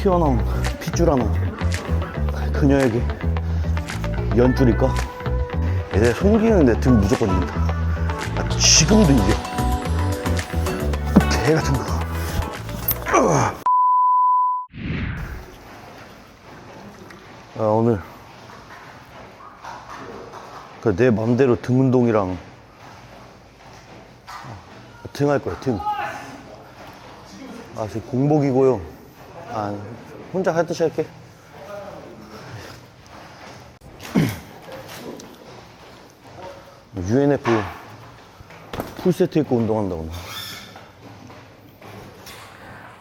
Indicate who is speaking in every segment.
Speaker 1: 튀어나온 핏줄 하나 그녀에게 연줄일까? 얘네 손기는데 등 무조건 이긴다 아, 지금도 이겨 개 같은 거 아, 오늘 그 내 맘대로 등 운동이랑 등 할 거야 등. 아 지금 공복이고요. 아 혼자 할 듯이 할게. UNF 풀세트 입고 운동한다고. 나.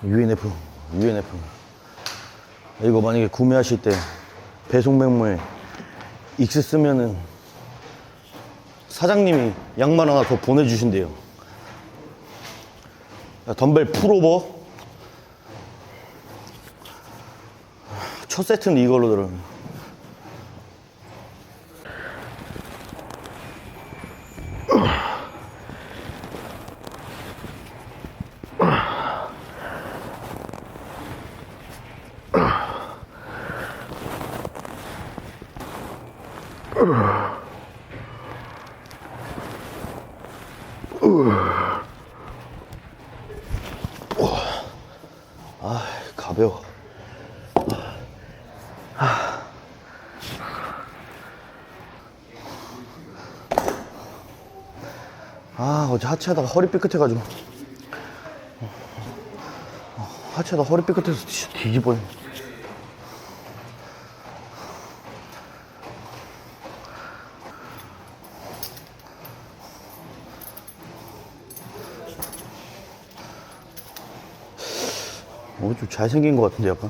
Speaker 1: UNF, UNF. 이거 만약에 구매하실 때 배송 맹모에 익스 쓰면은 사장님이 양말 하나 더 보내주신대요. 자, 덤벨 풀오버. 첫 세트는 이걸로 들어. 아, 아, 어제 하체하다가 허리 삐끗해가지고. 어, 하체하다 허리 삐끗해서 뒤- 뒤집어요. 어, 좀 잘생긴 것 같은데, 약간.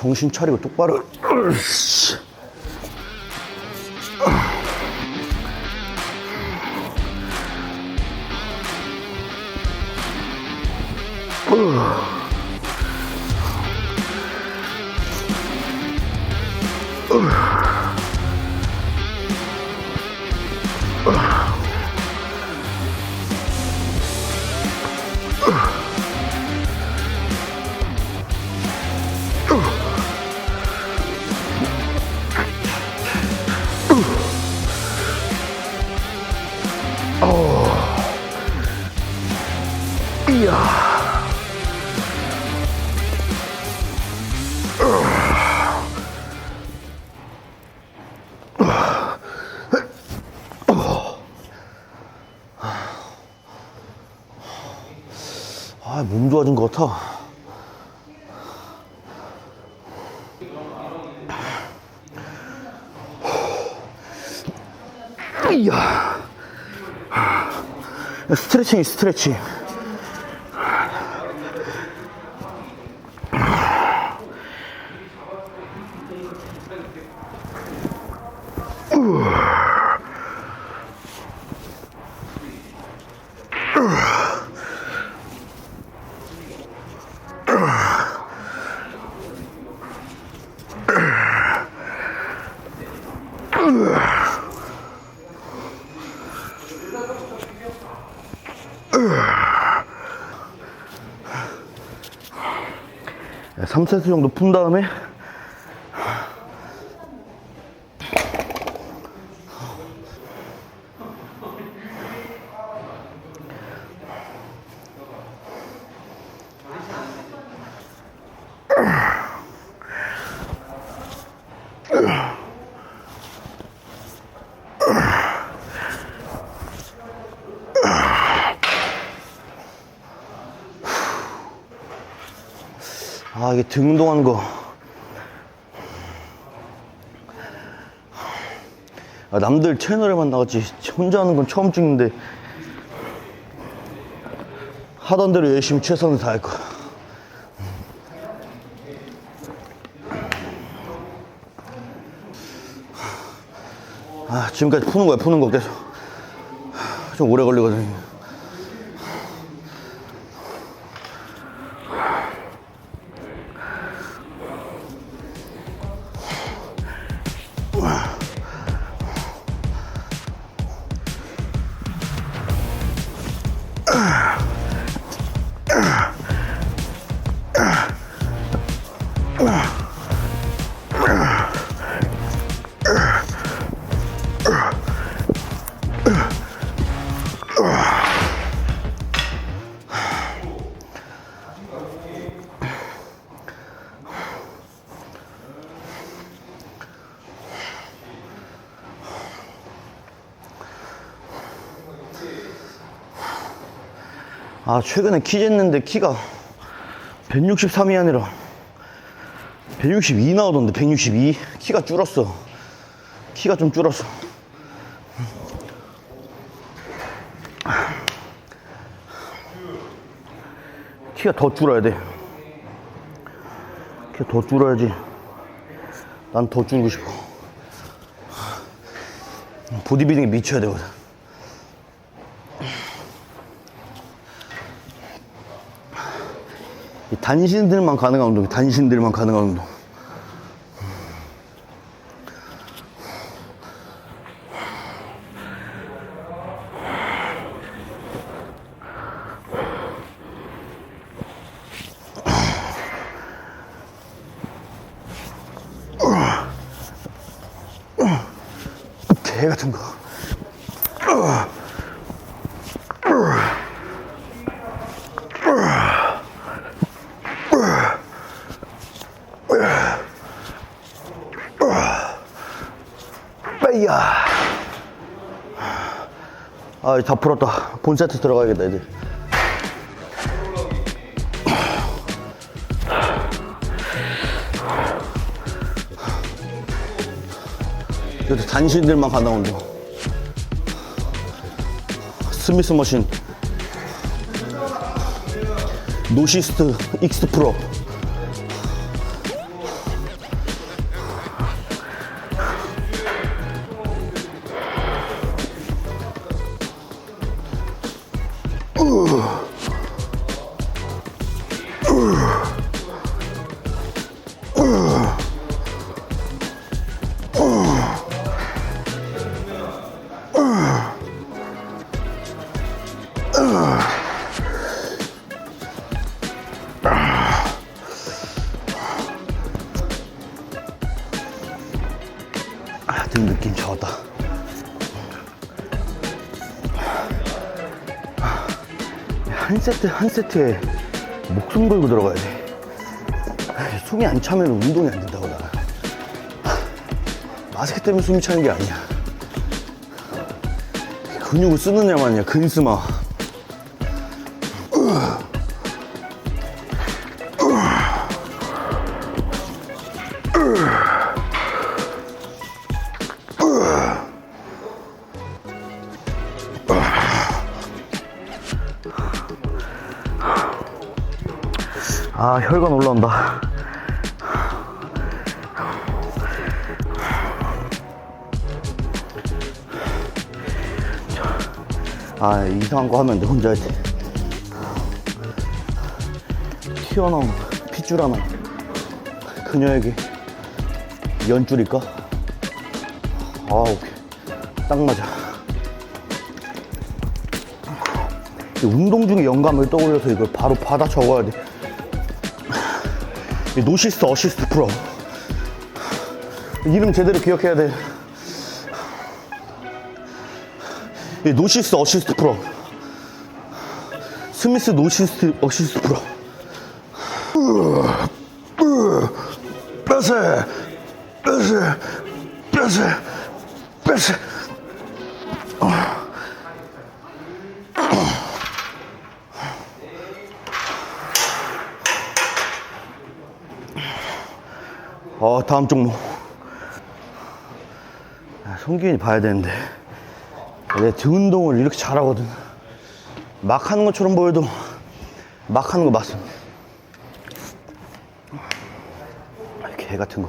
Speaker 1: 정신 차리고 똑바로. 으 아, 몸 좋아진 것 같아. 이야. 스트레칭이 스트레칭. 3세트 정도 푼 다음에 아 이게 등 운동하는 거. 아, 남들 채널에만 나갔지 혼자 하는 건 처음 찍는데 하던 대로 열심히 최선을 다할 거야. 아 지금까지 푸는 거야 푸는 거. 계속. 좀 오래 걸리거든 아 최근에 키 쟀는데 키가 163이 아니라. 162 나오던데, 162? 키가 줄었어. 키가 좀 줄었어. 키가 더 줄어야 돼. 키가 더 줄어야지. 난 더 줄고 싶어. 보디빌딩에 미쳐야 되거든. 단신들만 가능한 운동, 단신들만 가능한 운동. 개 같은 거. 빼야. 아, 다 풀었다. 본 세트 들어가야겠다, 이제. 그래도 단신들만 가능한 운동. 스미스 머신. 노시스트 익스 프로. 아, 등 느낌 좋았다. 한 세트 한 세트에 목숨 걸고 들어가야 돼. 아, 숨이 안 차면 운동이 안 된다고 나는. 마스크 때문에 숨이 차는 게 아니야. 근육을 쓰느냐만이야 근스마. 아 혈관 올라온다. 아 이상한 거 하면 돼 혼자 할 때. 튀어나온 핏줄 하나 그녀에게 연줄일까? 아 오케이 딱 맞아 이 운동 중에 영감을 떠올려서 이걸 바로 받아 적어야 돼이 노시스트 어시스트 프로 이름 제대로 기억해야 돼. 이 노시스트 어시스트 프로 스미스 노시스트 어시스트 프로 뼈세 뼈세 뼈세 뼈세 어 다음 종목. 아, 성균이 봐야 되는데. 내 등 운동을 이렇게 잘하거든. 막 하는 것처럼 보여도 막 하는 거 맞습니다 개 같은 거.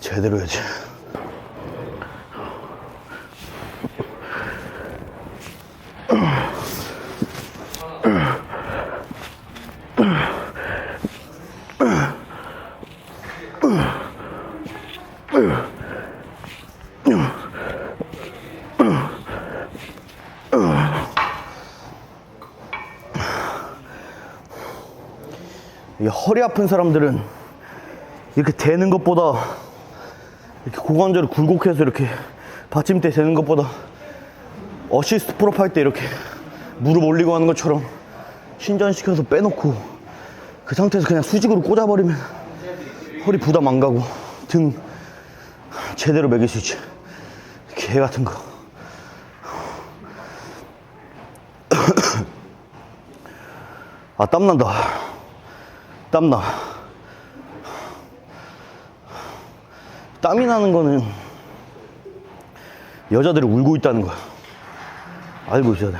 Speaker 1: 제대로 해야지 허리 아픈 사람들은 이렇게 대는 것보다 이렇게 고관절을 굴곡해서 이렇게 받침대 대는 것보다 어시스트 프로 할때 이렇게 무릎 올리고 하는 것처럼 신전시켜서 빼놓고 그 상태에서 그냥 수직으로 꽂아버리면 허리 부담 안 가고 등 제대로 매길 수 있지 개 같은 거 아, 땀난다. 땀나. 땀이 나는 거는 여자들이 울고 있다는 거야. 알고 있어야 돼.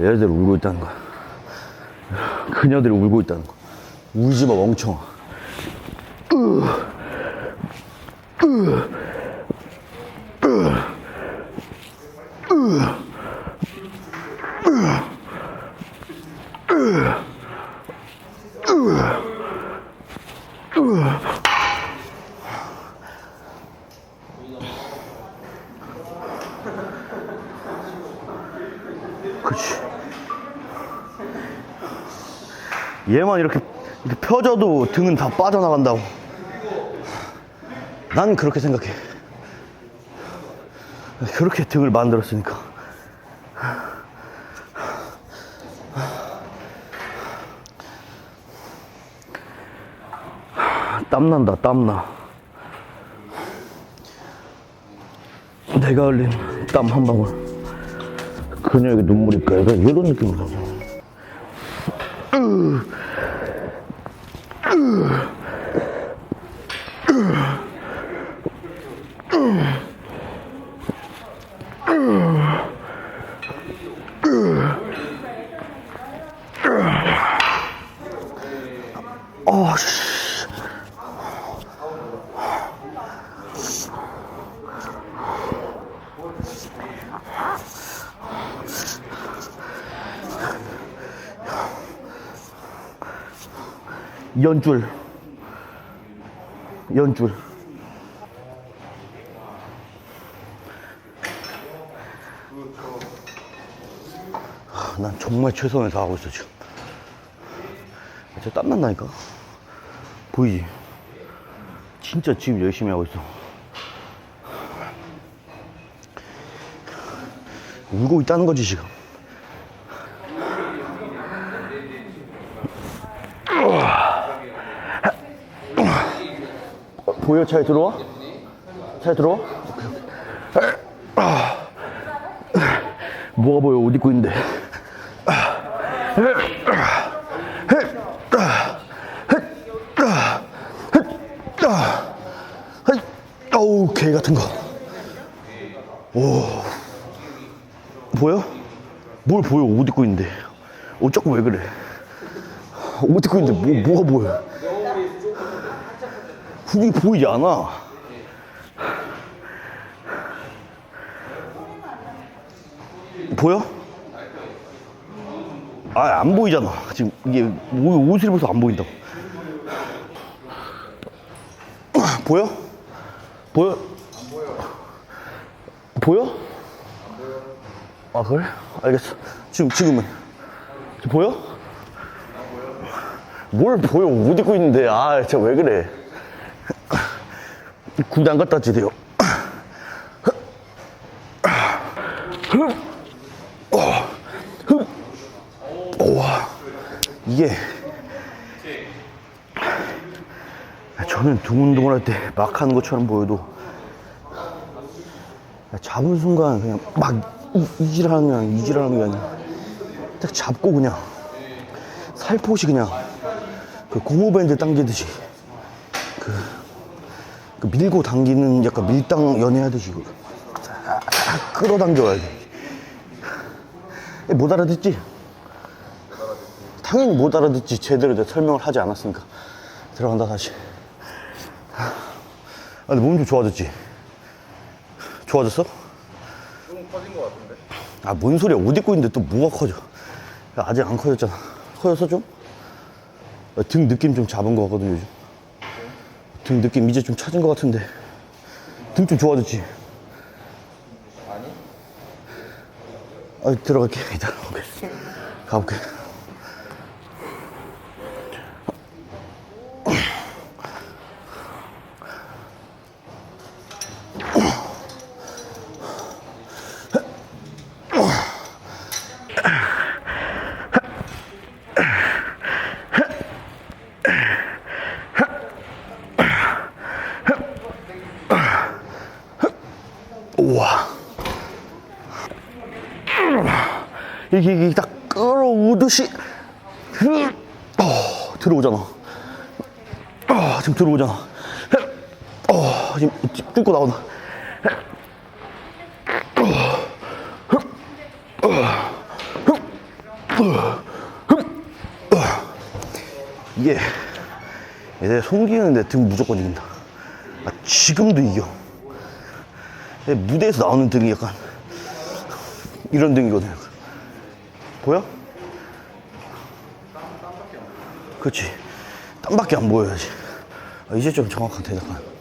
Speaker 1: 여자들이 울고 있다는 거야. 그녀들이 울고 있다는 거. 울지 마, 멍청아. 그치. 얘만 이렇게, 이렇게 펴져도 등은 다 빠져나간다고. 난 그렇게 생각해. 그렇게 등을 만들었으니까. 땀난다, 땀나. 내가 흘린 땀 한 방울. 그녀에게 눈물일까? 약간 이런 느낌으로. 어, 연줄. 연줄. 아, 난 정말 최선을 다하고 있어, 지금. 진짜 땀난 다니까. 보이지? 진짜 지금 열심히 하고 있어. 울고 있다는 거지, 지금. 보여? 차에 들어와? 차에 들어와? 뭐가 보여? 옷 입고 있는데. 어우, 개 같은 거. 오. 보여? 뭘 보여? 옷 입고 있는데. 옷 자꾸 왜 그래? 옷 입고 있는데 뭐, 뭐가 보여? 그게 보이지 않아. 보여? 아, 안 보이잖아. 지금 이게 옷- 옷을 입어서 안 보인다고. 보여? 보여? 보여? 아 그래? 알겠어. 지금 지금은 지금 보여? 뭘 보여? 옷 입고 있는데 아 진짜 왜 그래? 갔다 왔지 돼요. 와 이게 저는 두근두근 할때 막 하는 것처럼 보여도 잡은 순간 그냥 막 이- 이질하는 게 아니라 이질하는 게 아니라 딱 잡고 그냥 살포시 그냥 그 고무밴드 당기듯이 그, 그 밀고 당기는 약간 밀당 연애하듯이 그싹 끌어당겨야 돼. 못 알아듣지? 당연히 못 알아듣지. 제대로 내가 설명을 하지 않았으니까. 들어간다, 다시. 아, 근데 몸 좀 좋아졌지? 좋아졌어?
Speaker 2: 좀 커진 것 같은데?
Speaker 1: 아, 뭔 소리야. 옷 입고 있는데 또 뭐가 커져? 야, 아직 안 커졌잖아. 커졌어, 좀? 야, 등 느낌 좀 잡은 것 같거든, 요즘. 등 느낌 이제 좀 찾은 것 같은데. 등 좀 좋아졌지?
Speaker 2: 아니?
Speaker 1: 아, 들어갈게. 이따 가볼게. 가볼게. 이렇게, 이렇게 딱 끌어오듯이 어, 들어오잖아. 어, 지금 들어오잖아. 어, 지금 뚫고 나온다. 이게 얘네 송기는데 등 무조건 이긴다. 아, 지금도 이겨. 얘 무대에서 나오는 등이 약간 이런 등이거든. 보여? 그렇지. 땀밖에 안 보여야지. 아, 이제 좀 정확한 대답한.